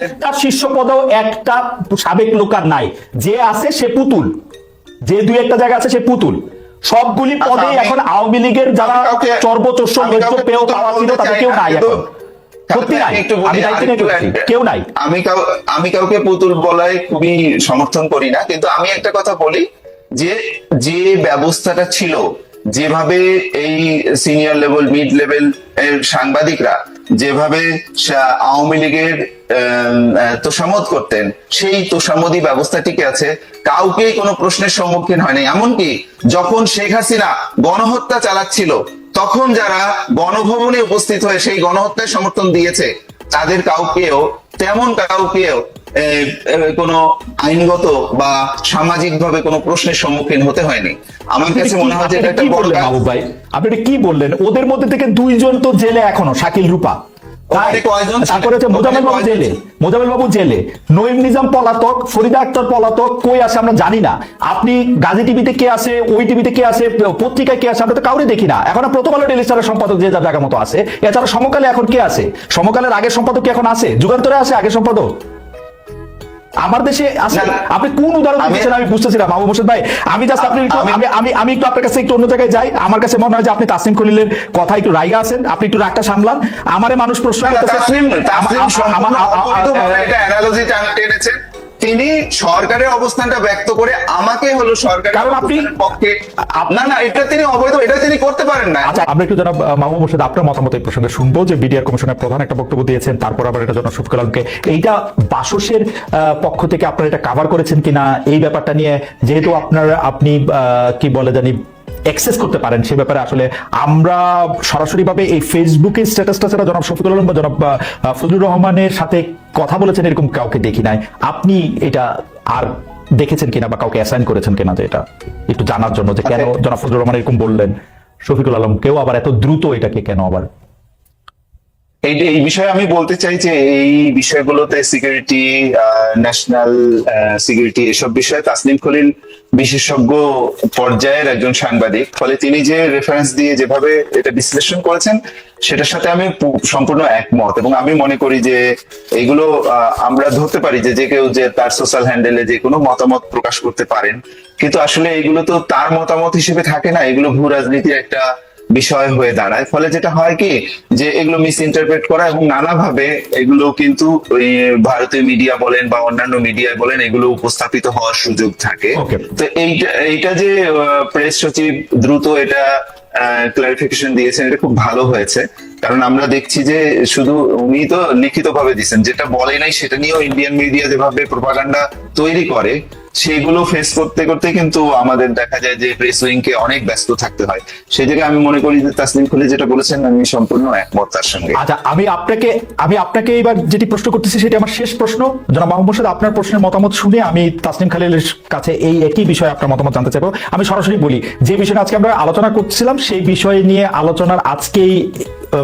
একটা শীর্ষ পদেও একটা সাবেক লোক আর নাই। যে আছে সে পুতুল। যে দুই একটা জায়গা আছে সে পুতুল। সবগুলি পদে এখন আওয়ামী লীগের যারা লজ্জ কাউকে পেয়েও পাওয়া ছিল তাদের কেউ নাই এখন। আমি কাউকে পুতুল বলায় খুবই সমর্থন করি না কিন্তু আমি একটা কথা বলি যে যে ব্যবস্থাটা ছিল যেভাবে এই সিনিয়র লেভেল মিড লেভেল সাংবাদিকরা যেভাবে আওয়ামী লীগের তোষামত করতেন, সেই তোষামদি ব্যবস্থা টিকে আছে? কাউকেই কোনো প্রশ্নের সম্মুখীন হয়নি। এমনকি যখন শেখ হাসিনা গণহত্যা চালাচ্ছিল, তখন যারা গণভবনে উপস্থিত হয়ে সেই গণহত্যায় সমর্থন দিয়েছে, তাদের কাউকেও, তেমন কাউকেও কোনো আইনগত বা সামাজিক ভাবে কোনো প্রশ্নের সম্মুখীন হতে হয়নি। আমার কাছে মনে হয় যে এটা একটা বড় বাবু ভাই আপনি এটা কি বললেন? ওদের মধ্যে থেকে দুইজন তো জেলে এখনও শাকিল রূপা। ওখানে কয়জন ছিলেন? তারপরে হচ্ছে মোজামেল বাবু জেলে। মোজামেল বাবু জেলে। নঈম নিজাম পলাতক ফরিদা আক্তার পলাতক কই আছে আমরা জানি না। আপনি গাজী টিভিতে কে আছে ওই টিভিতে কে আছে পত্রিকায় কে আছে আমরা তো কাউরে দেখি না। এখন প্রথম আলো সম্পাদক যে যার জায়গা মতো আছে। এছাড়া সমকালে এখন কে আছে? সমকালের আগের সম্পাদক কি এখন আছে? যুগান্তরে আছে আগের সম্পাদক? আমার দেশে আছে। আপনি কোন উদাহরণ দিচ্ছেন আমি বুঝতেছিলাম না মাহবুব মোর্শেদ ভাই। আমি জাস্ট আপনি একটু- আমি- আমি আমি একটু আপনার কাছে একটু অন্য জায়গায় যাই। আমার কাছে মনে হয় যে আপনি তাসনিম খলিলের কথা একটু রাইগা আছেন। আপনি একটু রাগটা সামলান। আমারে মানুষ প্রশ্ন করতেছে- তিনি সরকারের অবস্থানটা ব্যক্ত করে আমাকে হলো সরকারের কারণ আপনি- পক্ষে না না এটা তিনি অবৈধ এটা তিনি করতে পারেন না। আচ্ছা আমরা একটু জনাব মামু মাহবুব হোসেন আপনার মতামত এই প্রসঙ্গে শুনব যে বিডিআর কমিশনের প্রধান একটা বক্তব্য দিয়েছেন তারপর আবার এটা জনাব শফিকুল আলমকে। এইটা বাসসের আহ, পক্ষ থেকে আপনারা এটা কাভার করেছেন কিনা এই ব্যাপারটা নিয়ে যেহেতু আপনার আপনি আহ, কি বলে জানি অ্যাক্সেস করতে পারেন সে ব্যাপারে আসলে আমরা সরাসরি ভাবে এই ফেসবুকে স্ট্যাটাসটা ছাড়া জনাব শফিকুল আলম বা জনাব ফজলুর রহমানের সাথে কথা বলেছেন এরকম কাউকে দেখি নাই আপনি এটা আর দেখেছেন কিনা বা কাউকে অ্যাসাইন করেছেন কিনা যে এটা একটু জানার জন্য যে কেন আচ্ছা। জনাব ফজলুর রহমান এরকম বললেন শফিকুল আলম কেউ আবার এত দ্রুত এটাকে কেন আবার এই এই বিষয়ে আমি বলতে চাই যে, এই বিষয়গুলোতে সিকিউরিটি ন্যাশনাল সিকিউরিটি এসব বিষয়ে তাসলিম খলিল বিশেষজ্ঞ পর্যায়ের একজন সাংবাদিক। ফলে তিনি যে রেফারেন্স দিয়ে যেভাবে এটা বিশ্লেষণ করেছেন, সেটার সাথে আমি সম্পূর্ণ একমত। এবং আমি মনে করি যে, এগুলো আমরা ধরতে পারি যে যে কেউ যে তার সোশ্যাল হ্যান্ডেলে যে কোনো মতামত প্রকাশ করতে পারেন। কিন্তু আসলে এগুলো তো তার মতামত হিসেবে থাকে না। এগুলো ভূ রাজনীতির একটা বিষয় হয়ে দাঁড়ায়। ফলে যেটা হয় কি যে এগুলো মিস ইন্টারপ্রেট করা এবং নানাভাবে এগুলো কিন্তু ওই ভারতীয় মিডিয়া বলেন বা অন্যান্য মিডিয়ায় বলেন এগুলো উপস্থাপিত হওয়ার সুযোগ থাকে। তো এইটা এইটা যে প্রেস সচিব দ্রুত এটা ক্লারিফিকেশন দিয়েছেন এটা খুব ভালো হয়েছে। কারণ আমরা দেখছি যে শুধু উনি তো লিখিত ভাবে দিচ্ছেন যেটা বলে নাই সেটা নিয়েও ইন্ডিয়ান মিডিয়া যেভাবে প্রপাগান্ডা তৈরি করে সেগুলো ফেস করতে করতে কিন্তু আমাদের দেখা যায় যে প্রেস উইং কে অনেক ব্যস্ত থাকতে হয়। সেই জায়গায় আমি মনে করি যে তাসলিম খুলি যেটা বলেছেন, আমি সম্পূর্ণ একমত তার সঙ্গে। আচ্ছা আমি আপনাকে আমি আপনাকে এবার যেটি প্রশ্ন করতেছি সেটি আমার শেষ প্রশ্ন। জনাব মাহমুদ মোর্শেদ, আপনার প্রশ্নের মতামত শুনে আমি তাসনিম খালিলের কাছে এই একই বিষয়ে আপনার মতামত জানতে চাইব। আমি সরাসরি বলি, যে বিষয়ে আজকে আমরা আলোচনা করছিলাম, সেই বিষয় নিয়ে আলোচনার আজকেই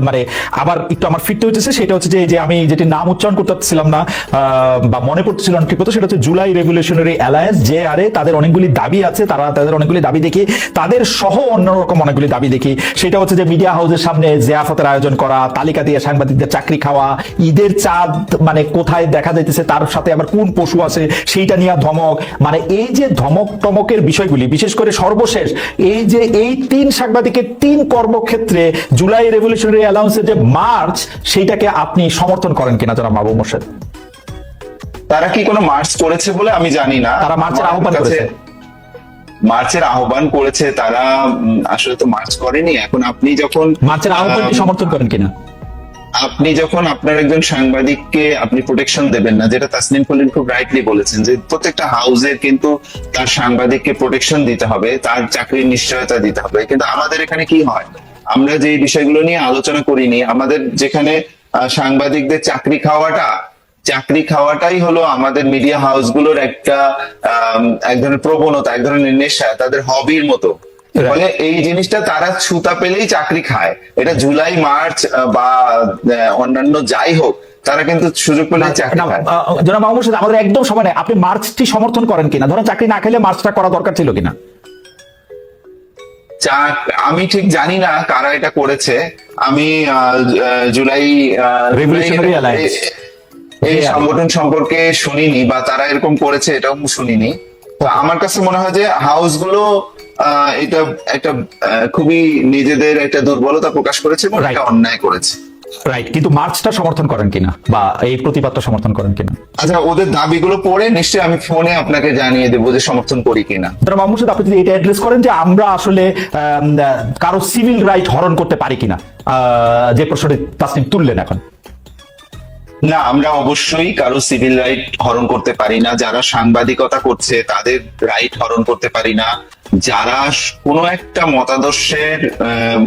মানে আবার একটু আমার ফিরতে হচ্ছে সেটা হচ্ছে যে আমি যেটি নাম উচ্চারণ করতে পারছিলাম না বা মনে পড়ছিল না ঠিক মতো, সেটা হচ্ছে জুলাই রেগুলেশনারি অ্যালায়েন্স, যে আরে তাদের অনেকগুলি দাবি আছে, তারা তাদের অনেকগুলি দাবি দেখি, তাদের সহ অন্যরকম অনেকগুলি দাবি দেখি। সেটা হচ্ছে যে মিডিয়া হাউসের সামনে জিয়াফতের আয়োজন করা, তালিকা দিয়ে সাংবাদিকদের চাকরি খাওয়া, ঈদের চাঁদ মানে কোথায় দেখা যাইতেছে, তার সাথে আবার কোন পশু আছে, সেইটা নিয়ে ধমক। মানে এই যে ধমক টমকের বিষয়গুলি, বিশেষ করে সর্বশেষ, এই যে এই তিন সাংবাদিকের তিন কর্মক্ষেত্রে জুলাই রেভলিউশনারি অ্যালাউন্সের যে মার্চ সেইটাকে আপনি সমর্থন করেন কিনা জনাব মাহবুব মোর্শেদ? তারা কি কোনো মার্চ করেছে বলে আমি জানি না। তারা মার্চের আহ্বান করেছে। মার্চের আহ্বান করেছে তারা আসলে তো মার্চ করেনি এখন আপনি যখন মার্চের আহ্বানকে আম, সমর্থন করেন কিনা? আপনি যখন আপনার একজন সাংবাদিককে আপনি প্রোটেকশন দেবেন না যেটা তাসনিম খলিল খুব রাইটলি বলেছেন যে প্রত্যেকটা হাউসের কিন্তু তার সাংবাদিককে প্রোটেকশন দিতে হবে তার চাকরির নিশ্চয়তা দিতে হবে কিন্তু আমাদের এখানে কি হয়? আমরা যে বিষয়গুলো নিয়ে আলোচনা করিনি আমাদের যেখানে সাংবাদিকদের চাকরি খাওয়াটা চাকরি খাওয়াটাই হলো আমাদের মিডিয়া হাউসগুলোর একটা এক ধরনের প্রবণতা এক ধরনের নেশা তাদের হবির মতো। ফলে এই জিনিসটা তারা ছুতা পেলেই চাকরি খায়। এটা জুলাই মার্চ বা অন্যান্য যাই হোক তারা কিন্তু সুযোগ পেলেই চাকরি জনাব আমাদের একদম সময় নেই। আপনি মার্চটি সমর্থন করেন কিনা? ধরেন চাকরি না খেলে মার্চটা করা দরকার ছিল কিনা? চাক- আমি ঠিক জানি না কারা এটা করেছে। আমি জুলাই। এই সংগঠন সম্পর্কে শুনিনি বা তারা এরকম করেছে এটাও শুনিনি। তো আমার কাছে মনে হয় যে হাউসগুলো আহ, এটা একটা খুবই নিজেদের একটা দুর্বলতা প্রকাশ করেছে এবং একটা অন্যায় করেছে। রাইট কিন্তু মার্চটা সমর্থন করেন কিনা? বা এই প্রতিবাদটা সমর্থন করেন কিনা? আচ্ছা ওদের দাবিগুলো পড়ে নিশ্চয়ই আমি ফোনে আপনাকে জানিয়ে দেবো যে সমর্থন করি কিনা। আপনি যদি এটা অ্যাড্রেস করেন যে আমরা আসলে কারও সিভিল রাইট হরণ করতে পারি কিনা? যে প্রশ্নটি তাসনিম তুললেন এখন। না আমরা অবশ্যই কারও সিভিল রাইট হরণ করতে পারি না। যারা সাংবাদিকতা করছে তাদের রাইট হরণ করতে পারি না। যারা কোনো একটা মতাদর্শের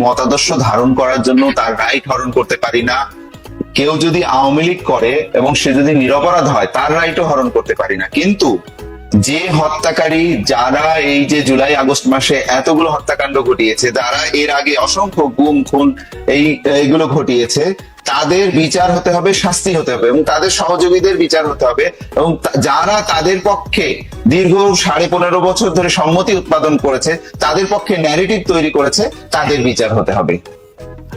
মতাদর্শ ধারণ করার জন্য তার রাইট হরণ করতে পারি না, কেউ যদি আওয়ামী লীগ করে এবং সে যদি নিরপরাধ হয়, তার রাইটও হরণ করতে পারি না। কিন্তু যে হত্যাকারী যারা এই যে জুলাই আগস্ট মাসে এতগুলো হত্যাকাণ্ড ঘটিয়েছে, যারা এর আগে অসংখ্য গুম, খুন, এই, এইগুলো ঘটিয়েছে তাদের বিচার হতে হবে, শাস্তি হতে হবে এবং তাদের সহযোগীদের বিচার হতে হবে এবং যারা তাদের পক্ষে দীর্ঘ সাড়ে পনেরো বছর ধরে সম্মতি উৎপাদন করেছে, তাদের পক্ষে ন্যারেটিভ তৈরি করেছে, তাদের বিচার হতে হবে।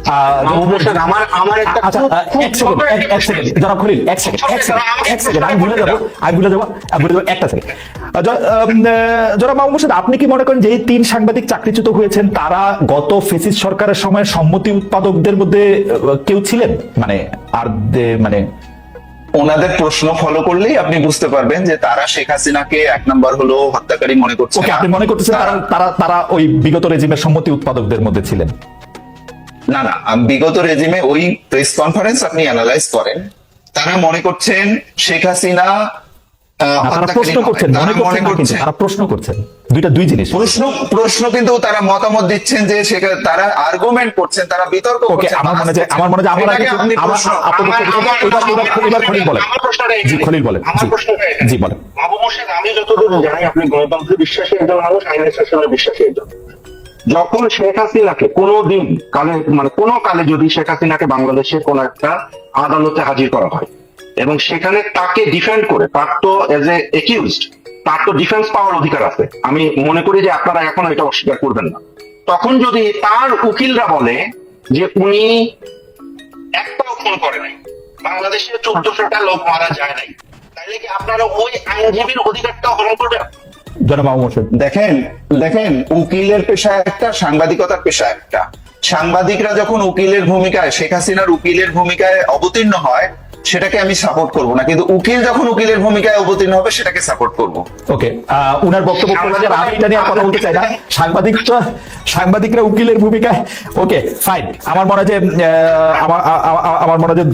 আমার আমার একটা আচ্ছা খুব- আহ, খুব এক সেকেন্ড এক- সেকেন্ড জনাব খলিল এক সেকেন্ড এক সেকেন্ড এক সেকেন্ড আমি ভুলে যাব আমি ভুলে যাব ভুলে যাব একটা সেকেন্ড। জনাব মাহমুদ হোসেন, আপনি কি মনে করেন যে তিন সাংবাদিক চাকরিচ্যুত হয়েছেন তারা গত ফেসিস সরকারের সময় সম্মতি উৎপাদকদের মধ্যে কেউ ছিলেন? মানে আর মানে ওনাদের প্রশ্ন ফলো করলেই আপনি বুঝতে পারবেন যে তারা শেখ হাসিনাকে এক নম্বর হলো হত্যাকারী মনে করছে আপনি মনে করতেছেন তারা তারা তারা ওই বিগত রেজিমের সম্মতি উৎপাদকদের মধ্যে ছিলেন? না না বিগত রেজিমে ওই প্রেস কনফারেন্স আপনি অ্যানালাইজ করেন। তারা মনে করছেন শেখ হাসিনা প্রশ্ন করছেন মনে করছেন তারা প্রশ্ন করছেন। দুইটা দুই জিনিস। প্রশ্ন প্রশ্ন কিন্তু তারা মতামত দিচ্ছেন যে তারা আর্গুমেন্ট করছেন তারা বিতর্ক করছেন। আমার মনে হয় আমার মনে হয় আমার আগে আমার বলেন। জি খলিল বলেন। আমার জি। বলেন। আমি যতদূর জানি আপনি গণতন্ত্রে বিশ্বাসী একজন মানুষ আইনের শাসনে বিশ্বাসী একজন। যখন শেখ হাসিনাকে কোনো দিন কালে মানে কোনো কালে যদি শেখ হাসিনাকে বাংলাদেশের কোন একটা আদালতে হাজির করা হয়, এবং সেখানে তাকে ডিফেন্ড করে, তার তো এজ এ একিউজড তার তো ডিফেন্স পাওয়ার অধিকার আছে। আমি মনে করি যে আপনারা এখন এটা অস্বীকার করবেন না। তখন যদি তার উকিলরা বলে যে উনি একটাও খুন করে নাই, বাংলাদেশে চোদ্দশোটা লোক মারা যায় নাই তাইলে কি আপনারা ওই আইনজীবীর অধিকারটা হরণ করবেন? জনাব দেখেন দেখেন উকিলের পেশা একটা সাংবাদিকতার পেশা একটা। সাংবাদিকরা যখন উকিলের ভূমিকায় শেখ হাসিনার উকিলের ভূমিকায় অবতীর্ণ হয় সেটাকে আমি সাপোর্ট করব না। কিন্তু উকিল যখন উকিলের ভূমিকায় অবতীর্ণ হবে সেটাকে সাপোর্ট করব। ওকে উনার বক্তব্য পড়ে আমি এটা নিয়ে কথা বলতে চাই না। সাংবাদিকরা সাংবাদিকরা উকিলের ভূমিকায় ওকে ফাইন আমার মনে হয় যে আহ, আমার আমার মনে হয় যে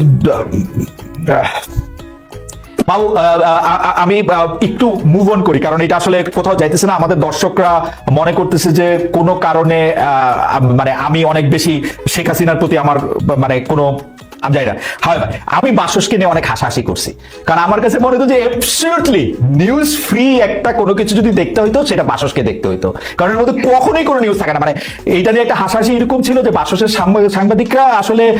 আ- আমি একটু মুভ অন করি, কারণ এটা আসলে কোথাও যাইতেছে না। আমাদের দর্শকরা মনে করতেছে যে কোনো কারণে মানে আমি অনেক বেশি শেখ হাসিনার প্রতি আমার মানে কোনো আমি জানি না। হয় আমি বাসসকে নিয়ে অনেক হাসাহাসি করছি। কারণ আমার কাছে মনে হতো যে অ্যাবসলিউটলি নিউজ ফ্রি একটা কোনো কিছু যদি দেখতে হইতো, সেটা বাসসকে দেখতে হইতো। কারণ এর মধ্যে কখনোই কোনো নিউজ থাকে না। মানে এইটা নিয়ে একটা হাসাহাসি এরকম ছিল যে বাসসের সাংবাদিকরা আসলে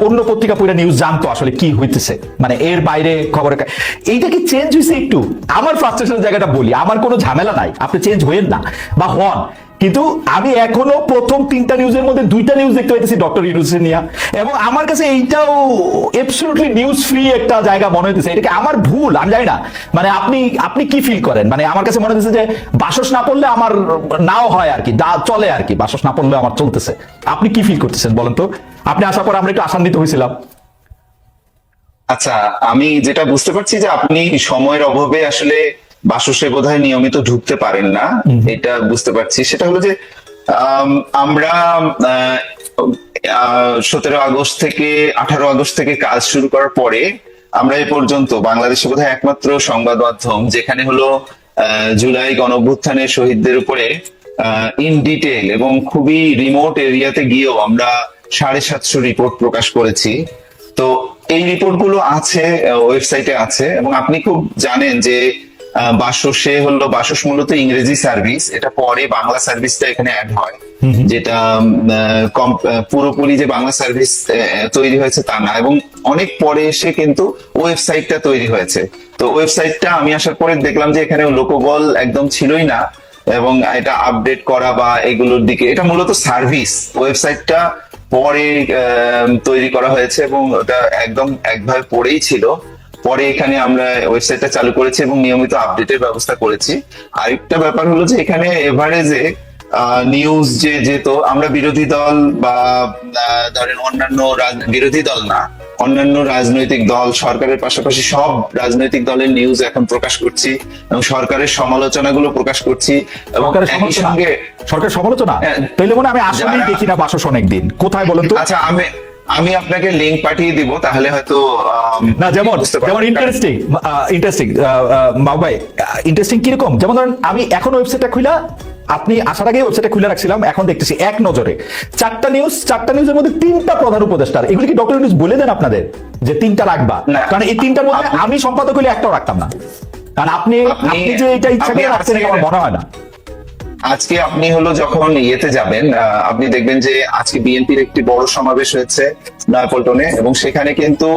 অন্য পত্রিকা পড়ে নিউজ জানতো আসলে কি হইতেছে। মানে এর বাইরে খবরের কা- এইটা কি চেঞ্জ হয়েছে একটু? আমার ফ্রাস্ট্রেশনের জায়গাটা বলি। আমার কোনো ঝামেলা নাই। আপনি চেঞ্জ হইেন না। বা হন। কিন্তু আমি এখনও প্রথম তিনটা নিউজের মধ্যে দুইটা নিউজ দেখতে পাইতেছি ডক্টর ইউনুসের নিয়ে। এবং আমার কাছে এইটাও এবসলিউটলি নিউজ ফ্রি একটা জায়গা মনে হইতেছে। এটা কি আমার ভুল? আমি জানি না। মানে আপনি আপনি কি ফিল করেন? মানে আমার কাছে মনে হচ্ছে যে বাসস না পড়লে আমার নাও হয় আর কি চলে আর কি, বাসস না পড়লে আমার চলতেছে। আপনি কি ফিল করতেছেন বলেন তো? আপনি আসার পর আমরা একটু আশান্বিত হয়েছিলাম আচ্ছা আমি যেটা বুঝতে পারছি যে আপনি সময়ের অভাবে আসলে বাসসে বোধহয় নিয়মিত ঢুকতে পারেন না এটা বুঝতে পারছি। সেটা হলো যে আম, আমরা সতেরো আগস্ট থেকে আঠারো আগস্ট থেকে কাজ শুরু করার পরে আমরা এ পর্যন্ত বাংলাদেশে বোধহয় একমাত্র সংবাদ মাধ্যম যেখানে হলো জুলাই গণঅভ্যুত্থানের শহীদদের উপরে ইন ডিটেল এবং খুবই রিমোট এরিয়াতে গিয়েও আমরা সাড়ে সাতশো রিপোর্ট প্রকাশ করেছি। তো এই রিপোর্টগুলো আছে ওয়েবসাইটে আছে এবং আপনি খুব জানেন যে বাসসে হলো বাসস মূলত ইংরেজি সার্ভিস এটা পরে বাংলা সার্ভিসটা এখানে অ্যাড হয়। যেটা পুরোপুরি যে বাংলা সার্ভিস তৈরি হয়েছে তা না। এবং অনেক পরে এসে কিন্তু ওয়েবসাইটটা তৈরি হয়েছে। তো ওয়েবসাইটটা আমি আসার পরে দেখলাম যে এখানে লোকবল একদম ছিলই না। এবং এটা আপডেট করা বা এগুলোর দিকে এটা মূলত সার্ভিস ওয়েবসাইটটা পরে আহ, তৈরি করা হয়েছে এবং ওটা একদম একভাবে পরেই ছিল। পরে এখানে আমরা ওয়েবসাইটটা চালু করেছি এবং নিয়মিত আপডেটের ব্যবস্থা করেছি। আরেকটা ব্যাপার হলো যে এখানে এভারেজে নিউজ যে যেত আমরা বিরোধী দল বা ধরেন অন্যান্য বিরোধী দল না অন্যান্য রাজনৈতিক দল সরকারের পাশাপাশি সব রাজনৈতিক দলের নিউজ এখন প্রকাশ করছি এবং সরকারের সমালোচনাগুলো প্রকাশ করছি এবং সরকারের একই সমালোচনা? সঙ্গে সরকার সমালোচনা? হ্যাঁ। তাইলে মনে আমি আসলেই দেখি না বাসস অনেকদিন। কোথায় বলেন তো? আচ্ছা আমি আমি আপনাকে লিংক পাঠিয়ে দিব তাহলে হয়তো না যেমন যেমন ইন্টারেস্টিং ইন্টারেস্টিং ভাই ইন্টারেস্টিং কীরকম? যেমন ধরেন আমি এখন ওয়েবসাইটটা খুলা আপনি আসার আগে ওয়েবসাইটটা খুলে রাখছিলাম এখন দেখতেছি এক নজরে। চারটা নিউজ চারটা নিউজের মধ্যে তিনটা প্রধান উপদেষ্টার। এগুলি কি ডক্টর নিউজ বলে দেন আপনাদের যে তিনটা রাখবা। কারণ এই তিনটার মধ্যে আমি সম্পাদক হলে একটাও রাখতাম না। কারণ আপনি আপনি- যে এটা ইচ্ছা করে রাখছেন আমার মনে হয় না। আজকে আপনি হলো যখন ইয়েতে যাবেন আহ, আপনি দেখবেন যে আজকে বিএনপির একটি বড় সমাবেশ হয়েছে নয়াপল্টনে এবং সেখানে কিন্তু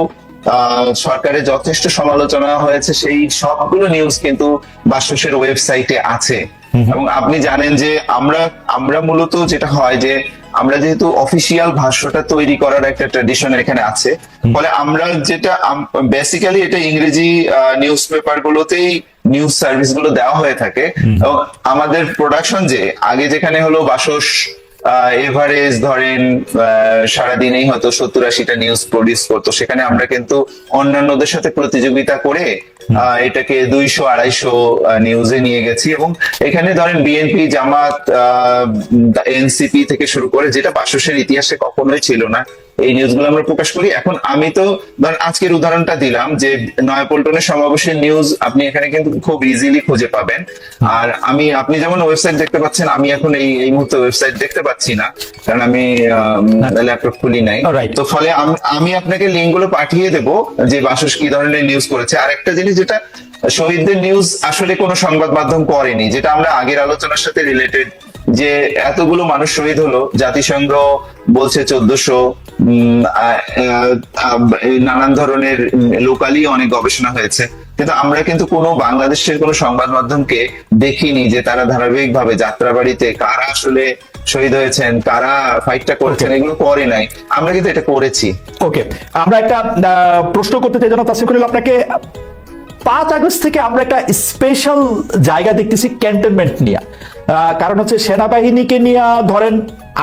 সরকারের যথেষ্ট সমালোচনা হয়েছে। সেই সবগুলো নিউজ কিন্তু বাসসের ওয়েবসাইটে আছে। এবং আপনি জানেন যে আমরা আমরা মূলত যেটা হয় যে আমরা যেহেতু অফিসিয়াল ভাষ্যটা তৈরি করার একটা ট্রেডিশন এখানে আছে ফলে আমরা যেটা বেসিক্যালি এটা ইংরেজি নিউজ পেপার গুলোতেই নিউজ সার্ভিসগুলো দেওয়া হয়ে থাকে এবং আমাদের প্রোডাকশন যে আগে যেখানে হলো বাসস এভারেজ ধরেন সারাদিনেই হয়তো সত্তর আশিটা নিউজ প্রডিউস করতো। সেখানে আমরা কিন্তু অন্যান্যদের সাথে প্রতিযোগিতা করে আহ, এটাকে দুইশো আড়াইশো নিউজে নিয়ে গেছি এবং এখানে ধরেন বিএনপি জামাত এনসিপি থেকে শুরু করে যেটা বাসসের ইতিহাসে কখনোই ছিল না। এই নিউজগুলো আমরা প্রকাশ করি। এখন আমি তো ধরেন আজকের উদাহরণটা দিলাম যে নয়াপল্টনের সমাবেশের নিউজ আপনি এখানে কিন্তু খুব ইজিলি খুঁজে পাবেন। আর আমি আপনি যেমন ওয়েবসাইট দেখতে পাচ্ছেন আমি এখন এই এই মুহূর্তে ওয়েবসাইট দেখতে পাচ্ছি না। কারণ আমি ল্যাপটপ খুলি নাই. তো ফলে আম- আমি আপনাকে লিঙ্কগুলো পাঠিয়ে দেব যে বাসস কি ধরনের নিউজ করেছে। আর একটা জিনিস যেটা শহীদদের নিউজ আসলে কোনো সংবাদ মাধ্যম করেনি যেটা আমরা আগের আলোচনার সাথে রিলেটেড যে এতগুলো মানুষ শহীদ হলো জাতিসংঘ বলছে চোদ্দশো নানান ধরনের লোকালি অনেক গবেষণা হয়েছে। কিন্তু আমরা কিন্তু কোনো বাংলাদেশের কোনো সংবাদ মাধ্যমকে দেখিনি যে তারা ধারাবাহিক ধারাবাহিকভাবে যাত্রাবাড়িতে কারা আসলে শহীদ হয়েছেন কারা ফাইটটা করেছেন এগুলো করে নাই। আমরা কিন্তু এটা করেছি। ওকে আমরা একটা প্রশ্ন করতে চাই যেন তাসিফ করিল আপনাকে পাঁচ আগস্ট থেকে আমরা একটা স্পেশাল জায়গা দেখতেছি ক্যান্টনমেন্ট নিয়ে। কারণ হচ্ছে সেনাবাহিনীকে নিয়ে ধরেন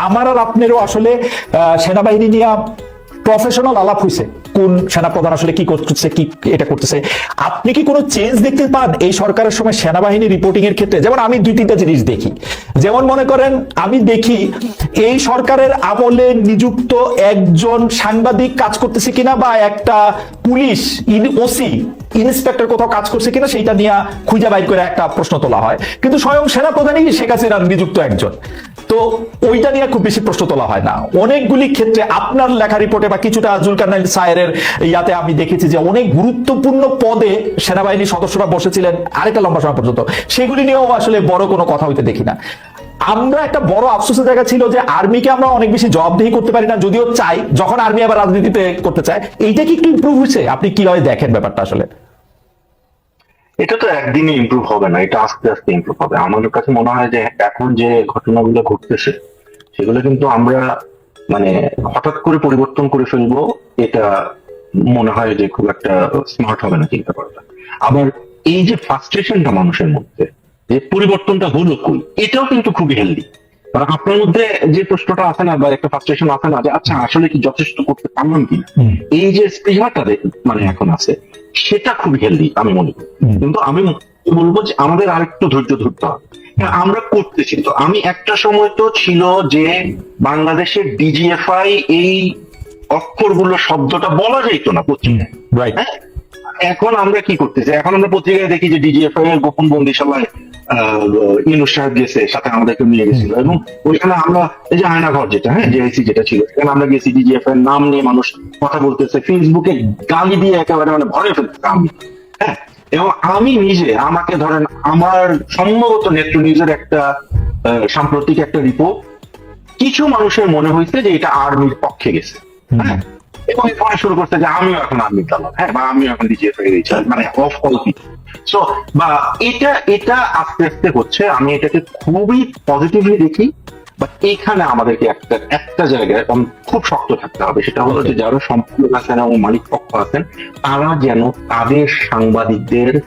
আমার আর আপনারও আসলে সেনাবাহিনী নিয়ে প্রফেশনাল আলাপ হয়েছে কোন সেনাপ্রধান আসলে কি করতেছে, কি এটা করতেছে? আপনি কি কোনো চেঞ্জ দেখতে পান এই সরকারের সময় সেনাবাহিনী রিপোর্টিং এর ক্ষেত্রে? যেমন আমি দুই তিনটা জিনিস দেখি। যেমন মনে করেন, আমি দেখি এই সরকারের আমলে নিযুক্ত একজন সাংবাদিক কাজ করতেছে কিনা বা একটা পুলিশ, ইন ওসি ইন্সপেক্টর কোথাও কাজ করছে কিনা সেইটা নিয়ে খুঁজে বাইর করে একটা প্রশ্ন তোলা হয়। কিন্তু স্বয়ং সেনাপ্রধানই শেখ হাসিনার নিযুক্ত একজন। তো ওইটা নিয়ে খুব বেশি প্রশ্ন তোলা হয় না। অনেকগুলি ক্ষেত্রে আপনার লেখা রিপোর্টে বা কিছুটা জুলকারনাইল সায়ের ইয়াতে আমি দেখেছি যে অনেক গুরুত্বপূর্ণ পদে সেনাবাহিনীর সদস্যরা বসেছিলেন আরেকটা লম্বা সময় পর্যন্ত। সেগুলি নিয়েও আসলে বড় কোনো কথা হইতে দেখি না। আমরা একটা বড় আফসোসের জায়গা ছিল যে আর্মিকে আমরা অনেক বেশি জবাবদিহি করতে পারি না, যদিও চাই, যখন আর্মি আবার রাজনীতিতে করতে চায়। এইটা কি একটু ইমপ্রুভ হয়েছে? আপনি কীভাবে দেখেন ব্যাপারটা আসলে? এটা তো একদিনে ইমপ্রুভ হবে না এটা আস্তে আস্তে ইমপ্রুভ হবে। আমার কাছে মনে হয় যে এখন যে ঘটনাগুলো ঘটতেছে সেগুলো কিন্তু আমরা মানে হঠাৎ করে পরিবর্তন করে ফেলব এটা মনে হয় যে খুব একটা স্মার্ট হবে না চিন্তা করাটা। আবার এই যে ফ্রাস্ট্রেশনটা মানুষের মধ্যে যে পরিবর্তনটা হলো কই এটাও কিন্তু খুবই হেলদি কারণ আপনার মধ্যে যে প্রশ্নটা আসে না বা একটা ফ্রাস্ট্রেশন আসে না যে আচ্ছা আসলে কি যথেষ্ট করতে পারলাম কি এই যে স্পৃহাটা মানে এখন আছে সেটা খুব হেলদি আমি মনে করি। কিন্তু আমি বলব যে আমাদের আরেকটু ধৈর্য ধরতে হবে। হ্যাঁ, আমরা করতেছি তো। আমি একটা সময় তো ছিল যে বাংলাদেশের ডিজিএফআই এই অক্ষরগুলো শব্দটা বলা যাইতো না পত্রিকায়। হ্যাঁ? এখন আমরা কি করতেছি? এখন আমরা পত্রিকায় দেখি যে ডিজিএফআই এর গোপন বন্দিশালায় সাহেব গেছে সাথে আমাদেরকে নিয়ে গেছিল। এবং ওইখানে আমরা এই যে আয়নাঘর যেটা হ্যাঁ জেআইসি যেটা ছিল সেখানে আমরা গেছি ডিজিএফ এর নাম নিয়ে মানুষ কথা বলতেছে ফেসবুকে গালি দিয়ে একেবারে মানে ভরে ফেলতেছে আমি। হ্যাঁ এবং আমি নিজে আমাকে ধরেন আমার সম্ভবত নেত্র নিউজের একটা সাম্প্রতিক একটা রিপোর্ট কিছু মানুষের মনে হয়েছে যে এটা আর্মির পক্ষে গেছে। হ্যাঁ এবং এরপরে শুরু করছে যে আমিও এখন আর্মির দালাল হ্যাঁ বা আমিও এখন ডিজিএফ মানে অফ অল পিপল সো বা এটা এটা আস্তে আস্তে হচ্ছে আমি এটাকে খুবই পজিটিভলি দেখি বাট এখানে আমাদেরকে একটা একটা জায়গায় খুব শক্ত থাকতে হবে। সেটা হলো যে যারা সম্পূর্ণ আছেন এবং মালিক পক্ষ আছেন তারা যেন তাদের সাংবাদিকদের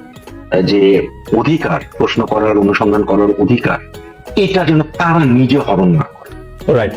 যে অধিকার প্রশ্ন করার অনুসন্ধান করার অধিকার এটা যেন তারা নিজে হরণ না করে। রাইট